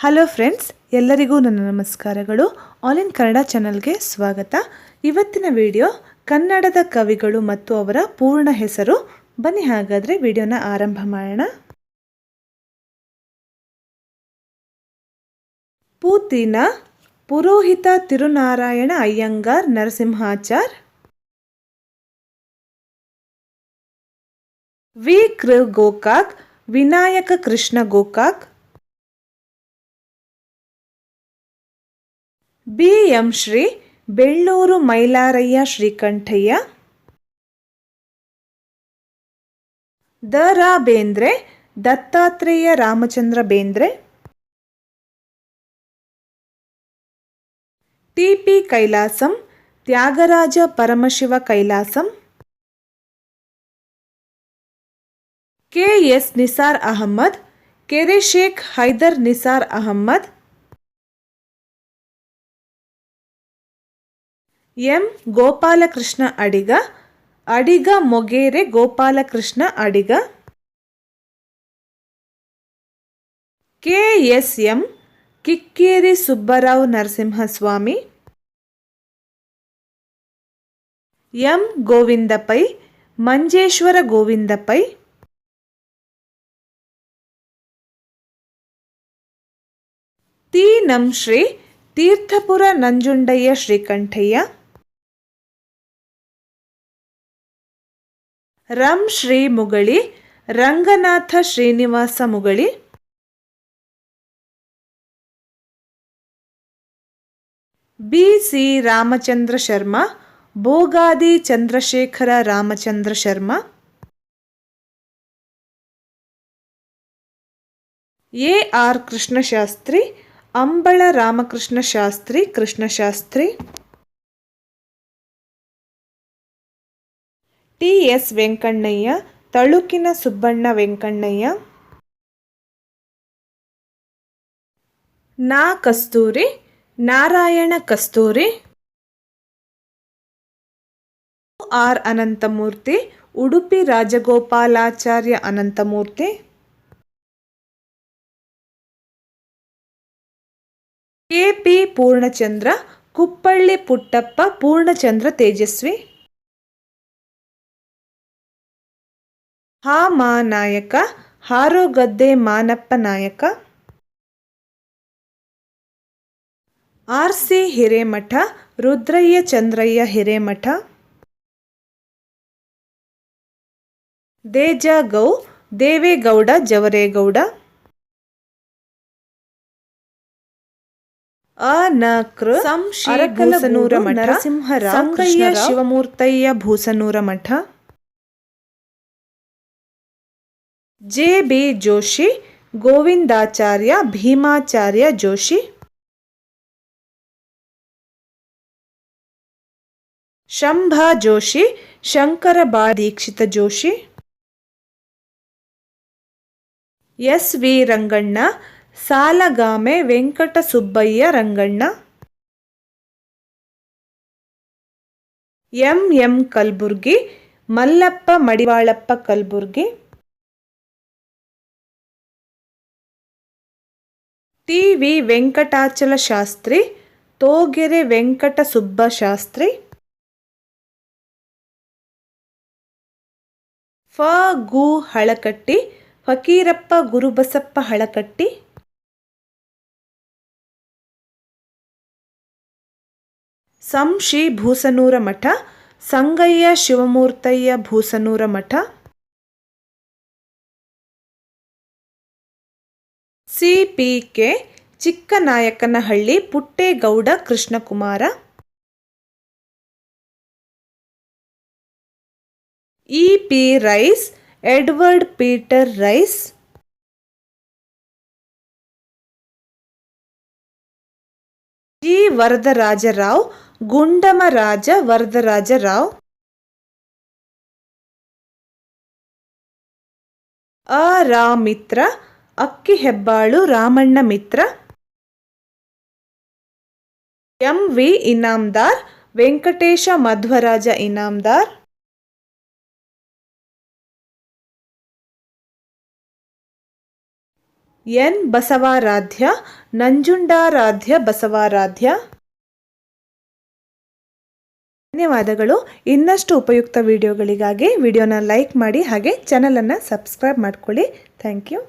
Hello friends ಎಲ್ಲರಿಗೂ ನನ್ನ ನಮಸ್ಕಾರಗಳು. ಆಲ್ ಇನ್ ಕನ್ನಡ ಚಾನಲ್ಗೆ ಸ್ವಾಗತ. ಇವತ್ತಿನ ವಿಡಿಯೋ ಕನ್ನಡದ ಕವಿಗಳು ಮತ್ತು ಅವರ ಪೂರ್ಣ ಹೆಸರು. ಬನ್ನಿ ಹಾಗಾದರೆ ವಿಡಿಯೋನ ಆರಂಭ ಮಾಡೋಣ. ಪೂತಿನ Purohita Tirunarayana Iyengar Narasimhachar. V. Kru. Gokak, Vinayaka Krishna Gokak B M Shri Bellur Mailarayya Srikantaiah. The Ra Bendre, Dattatreya Ramachandra Bendre. T P Kailasam, Tyagaraja Paramashiva Kailasam. K S Nisar Ahmed, ಕೆರೆ Sheikh Haider Nisar Ahmed. M Gopalakrishna Adiga Adiga Mogeri Gopalakrishna Adiga. K S M Kikkeri Subbarao Narasimhaswamy. M Govinda Pai Manjeshwar Govinda Pai ತಿ ನಂ Shri ತೀರ್ಥಪುರ Nanjundaiah Srikantaiah. ರಂ Shri Mugali, Ranganatha Srinivasa Mugali. B C Ramachandra Sharma, Bhogadi Chandrashekhara Ramachandra Sharma. A R Krishnashastri, Ambala Ramakrishna Shastri Krishnashastri. T S Venkannaiah, ತಳುಕಿನ Subbanna Venkannaiah. ನಾ Kasturi, Narayana Kasturi. R Ananthamurthy, Udupi Rajagopalacharya Ananthamurthy. K P Poornachandra, Kuppalli Puttappa Poornachandra Tejasvi. ಹಾ ಮಾ ನಾಯಕ ಹಾರೋಗದ್ದೆ ಮಾನಪ್ಪ ನಾಯಕ. R C Hiremath Rudraiah Chandraiah Hiremath. ದೇಜ ಗೌ Devegowda Javaregowda. Anakru Bhusanur Math ಸಿಂಹರ Shivamurthaiah Bhusanur Math. J B Joshi, Govindacharya, Bhimacharya Joshi, Shambha Joshi Shankara Ba Dikshita Joshi, S V Ranganna, Salagame Venkatasubbaiah Ranganna, M M Kalburgi, Mallappa Madivalappa Kalburgi T V Venkatachala Shastri, Thogere Venkata Subba Shastri, Pha. Gu. Halakatti, Fakirappa Gurubasappa Halakatti, Sanshi Bhusanur ಮಠ, Sangayya Shivamurthaiah Bhusanur Math, C. P. K. Chikkanayakanahalli Puttegowda Krishnakumara. E P Rice, Edward Peter Rice. G Varadarajarao, Gundamaraja Varadarajarao. ಅ ರಾ Mitra, Akki Hebbalu Ramanna Mitra. M V Inamdar, Venkatesha Madhwaraja Inamdar. N. Basavaradhya, Nanjundaradhya Basavaradhya. ಧನ್ಯವಾದಗಳು. ಇನ್ನಷ್ಟು ಉಪಯುಕ್ತ ವಿಡಿಯೋಗಳಿಗಾಗಿ ವಿಡಿಯೋನ like ಮಾಡಿ ಹಾಗೆ ಚಾನಲನ್ನು subscribe ಮಾಡ್ಕೊಳ್ಳಿ. Thank you